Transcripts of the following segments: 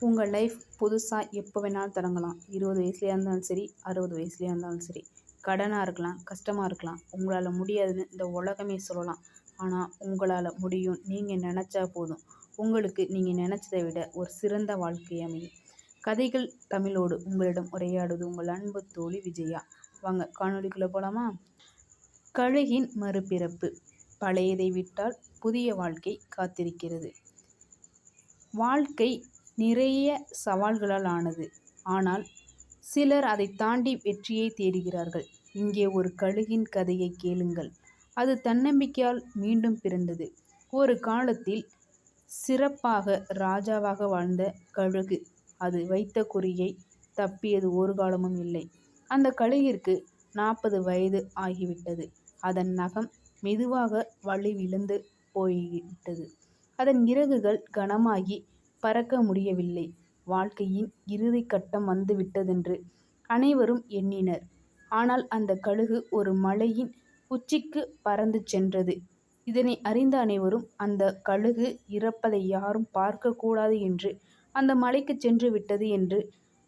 உங்கள் லைஃப் புதுசாக எப்போ வேணாலும் தொடங்கலாம். இருபது வயசுலையா இருந்தாலும் சரி அறுபது வயசுலையா இருந்தாலும் சரி. கடனாக இருக்கலாம் கஷ்டமாக இருக்கலாம். உங்களால் முடியாதுன்னு இந்த உலகமே சொல்லலாம். ஆனால் உங்களால் முடியும். நீங்கள் நினச்சா போதும். உங்களுக்கு நீங்கள் நினச்சதை விட ஒரு சிறந்த வாழ்க்கை அமையும். கதைகள் தமிழோடு உங்களிடம் உரையாடுவது உங்கள் அன்பு தோழி விஜயா. வாங்க காணொலிக்குள்ளே போகலாமா கழுகின் மறுபிறப்பு. பழையதை விட்டால் புதிய வாழ்க்கை காத்திருக்கிறது. வாழ்க்கை நிறைய சவால்களால் ஆனது. ஆனால் சிலர் அதை தாண்டி வெற்றியை தேடுகிறார்கள். இங்கே ஒரு கழுகின் கதையை கேளுங்கள். அது தன்னம்பிக்கையால் மீண்டும் பிறந்தது. ஒரு காலத்தில் சிறப்பாக ராஜாவாக வாழ்ந்த கழுகு அது வைத்த குறியை தப்பியது ஒரு காலமும் இல்லை. அந்த கழுகிற்கு நாற்பது வயது ஆகிவிட்டது. அதன் நகம் மெதுவாக வழி விழுந்து போய்விட்டது. அதன் இறகுகள் கனமாகி பறக்க முடியவில்லை. வாழ்க்கையின் இறுதி கட்டம் வந்துவிட்டதென்று அனைவரும் எண்ணினர். ஆனால் அந்த கழுகு ஒரு மலையின் உச்சிக்கு பறந்து சென்றது. இதனை அறிந்த அனைவரும் அந்த கழுகு இறப்பதை யாரும் பார்க்கக்கூடாது என்று அந்த மலைக்கு சென்று விட்டது என்று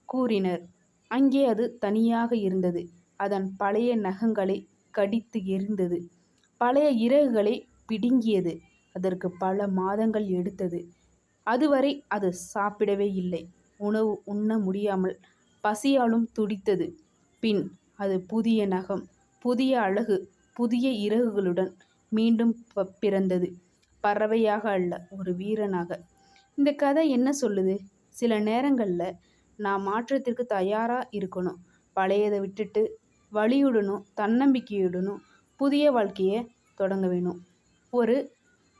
கூறினர். அங்கே அது தனியாக இருந்தது. அதன் பழைய நகங்களை கடித்து எரிந்தது. பழைய இறகுகளை பிடுங்கியது. அதற்கு பல மாதங்கள் எடுத்தது. அதுவரை அது சாப்பிடவே இல்லை. உணவு உண்ண முடியாமல் பசியாலும் துடித்தது. பின் அது புதிய நகம் புதிய அழகு புதிய இறகுகளுடன் மீண்டும் பிறந்தது. பறவையாக அல்ல ஒரு வீரனாக. இந்த கதை என்ன சொல்லுது? சில நேரங்களில் நான் மாற்றத்திற்கு தயாராக இருக்கணும். பழையதை விட்டுட்டு வழியுடனும் தன்னம்பிக்கையுடனும் புதிய வாழ்க்கையை தொடங்க வேணும். ஒரு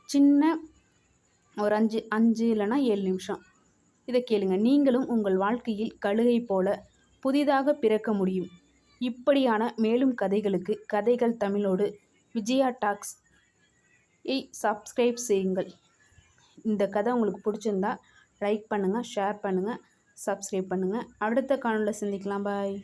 சின்ன ஒரு அஞ்சு அஞ்சு இல்லைனா ஏழு நிமிஷம். இதை கேளுங்க. நீங்களும் உங்கள் வாழ்க்கையில் கழுகை போல புதிதாக பிறக்க முடியும். இப்படியான மேலும் கதைகளுக்கு கதைகள் தமிழோடு விஜயா டாக்ஸ் ஐ சப்ஸ்கிரைப் செய்யுங்கள். இந்த கதை உங்களுக்கு பிடிச்சிருந்தா லைக் பண்ணுங்கள் ஷேர் பண்ணுங்கள் சப்ஸ்கிரைப் பண்ணுங்கள் அடுத்த காணொலியில் சந்திக்கலாம். பாய்.